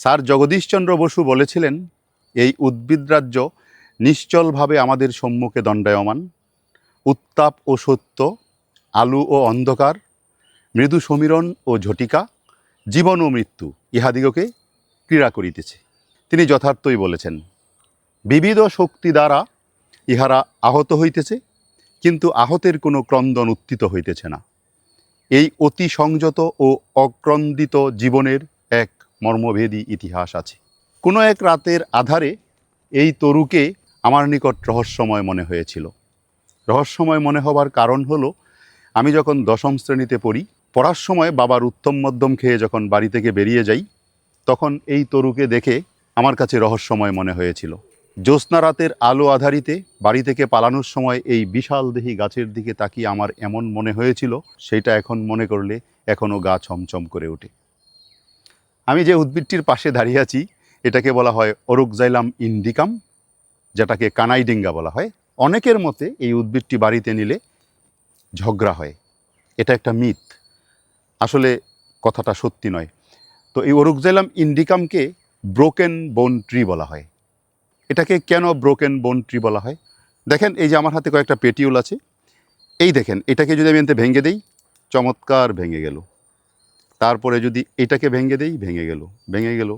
Sir Jagadish Chandra Basu বলেছিলেন, এই উদ্ভিদরাজ্য নিশ্চলভাবে আমাদের সম্মুখে দণ্ডায়মান। উত্তাপ ও সত্য, আলু ও অন্ধকার, মৃদু সমীরণ ও ঝটিকা, জীবন ও মৃত্যু ইহাদিগকে ক্রীড়া করিতেছে। তিনি যথার্থই বলেছেন, বিবিধ শক্তি দ্বারা ইহারা আহত হইতেছে, কিন্তু আহতের কোনো ক্রন্দন উত্থিত হইতেছে না। এই অতি সংযত ও অক্রন্দিত জীবনের এক মর্মভেদী ইতিহাস আছে। কোনো এক রাতের আধারে এই তরুকে আমার নিকট রহস্যময় মনে হয়েছিল। রহস্যময় মনে হবার কারণ হলো, আমি যখন দশম শ্রেণীতে পড়ি, পড়ার সময় বাবার উত্তম মধ্যম খেয়ে যখন বাড়ি থেকে বেরিয়ে যাই, তখন এই তরুকে দেখে আমার কাছে রহস্যময় মনে হয়েছিল। জ্যোৎস্না রাতের আলো আধারিতে বাড়ি থেকে পালানোর সময় এই বিশাল দেহি গাছের দিকে তাকিয়ে আমার এমন মনে হয়েছিল, সেটা এখন মনে করলে এখনও গা ছমছম করে ওঠে। আমি যে উদ্ভিদটির পাশে দাঁড়িয়ে আছি, এটাকে বলা হয় অরুকজাইলাম ইন্ডিকাম, যেটাকে কানাইডিঙ্গা বলা হয়। অনেকের মতে এই উদ্ভিদটি বাড়িতে নিলে ঝগড়া হয়। এটা একটা মিথ। আসলে কথাটা সত্যি নয়। তো এই অরুকজাইলাম ইন্ডিকামকে ব্রোকেন বোন ট্রি বলা হয়। এটাকে কেন ব্রোকেন বোন ট্রি বলা হয়? দেখেন, এই যে আমার হাতে কয়েকটা পেটিউল আছে। এই দেখেন, এটাকে যদি আমি এনতে ভেঙে দেই, চমৎকার ভেঙে গেল। তারপরে যদি এটাকে ভেঙে দেই, ভেঙে গেল ভেঙে গেল।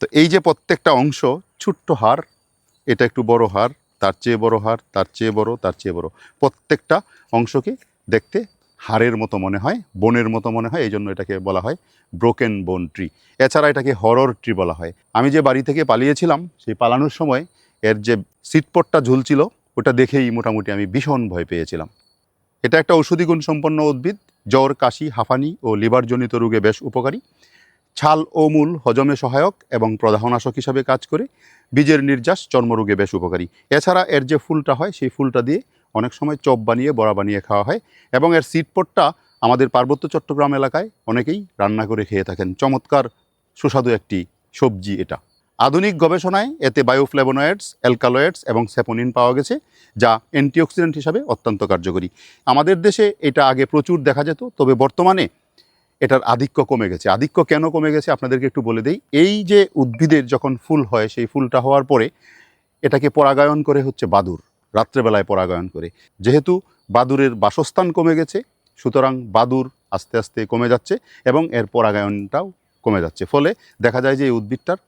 তো এই যে প্রত্যেকটা অংশ, ছোট্ট হার এটা একটু বড় হার তার চেয়ে বড় হার তার চেয়ে বড়, তার চেয়ে বড়। প্রত্যেকটা অংশকে দেখতে হাড়ের মতো মনে হয়, বনের মতো মনে হয় এই জন্য এটাকে বলা হয় ব্রোকেন বোন ট্রি এছাড়া এটাকে হরর ট্রি বলা হয়। আমি যে বাড়ি থেকে পালিয়েছিলাম, সেই পালানোর সময় এর যে সিটপটটা ঝুলছিল, ওটা দেখেই মোটামুটি আমি ভীষণ ভয় পেয়েছিলাম। এটা একটা ঔষধি গুণ সম্পন্ন উদ্ভিদ জ্বর, কাশি, হাঁফানি ও লিভারজনিত রোগে বেশ উপকারী। ছাল ও মূল হজমে সহায়ক এবং প্রদাহনাশক হিসাবে কাজ করে। বীজের নির্যাস চর্মরোগে বেশ উপকারী। এছাড়া এর যে ফুলটা হয়, সেই ফুলটা দিয়ে অনেক সময় চপ বানিয়ে, বড়া বানিয়ে খাওয়া হয় এবং এর সিটপটটা আমাদের পার্বত্য চট্টগ্রাম এলাকায় অনেকেই রান্না করে খেয়ে থাকেন। চমৎকার, সুস্বাদু একটি সবজি এটা। আধুনিক গবেষণায় এতে বায়োফ্লেভোনয়েডস, অ্যালকালয়েডস এবং স্যাপোনিন পাওয়া গেছে, যা অ্যান্টিঅক্সিডেন্ট হিসাবে অত্যন্ত কার্যকরী। আমাদের দেশে এটা আগে প্রচুর দেখা যেত, তবে বর্তমানে এটার আধিক্য কমে গেছে। আধিক্য কেন কমে গেছে আপনাদেরকে একটু বলে দেই। এই যে উদ্ভিদের যখন ফুল হয়, সেই ফুলটা হওয়ার পরে এটাকে পরাগায়ন করে হচ্ছে বাদুর, রাত্রেবেলায় পরাগায়ন করে। যেহেতু বাদুরের বাসস্থান কমে গেছে, সুতরাং বাদুর আস্তে আস্তে কমে যাচ্ছে এবং এর পরাগায়নটাও কমে যাচ্ছে। ফলে দেখা যায় যে এই উদ্ভিদটার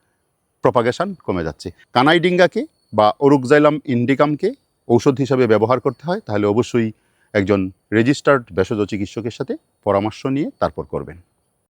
প্রপাগেশন কমে যাচ্ছে। কানাইডিঙ্গাকে বা ওরুকজাইলাম ইন্ডিকামকে ঔষধ হিসাবে ব্যবহার করতে হয়, তাহলে অবশ্যই একজন রেজিস্টার্ড ভেষজ চিকিৎসকের সাথে পরামর্শ নিয়ে তারপর করবেন।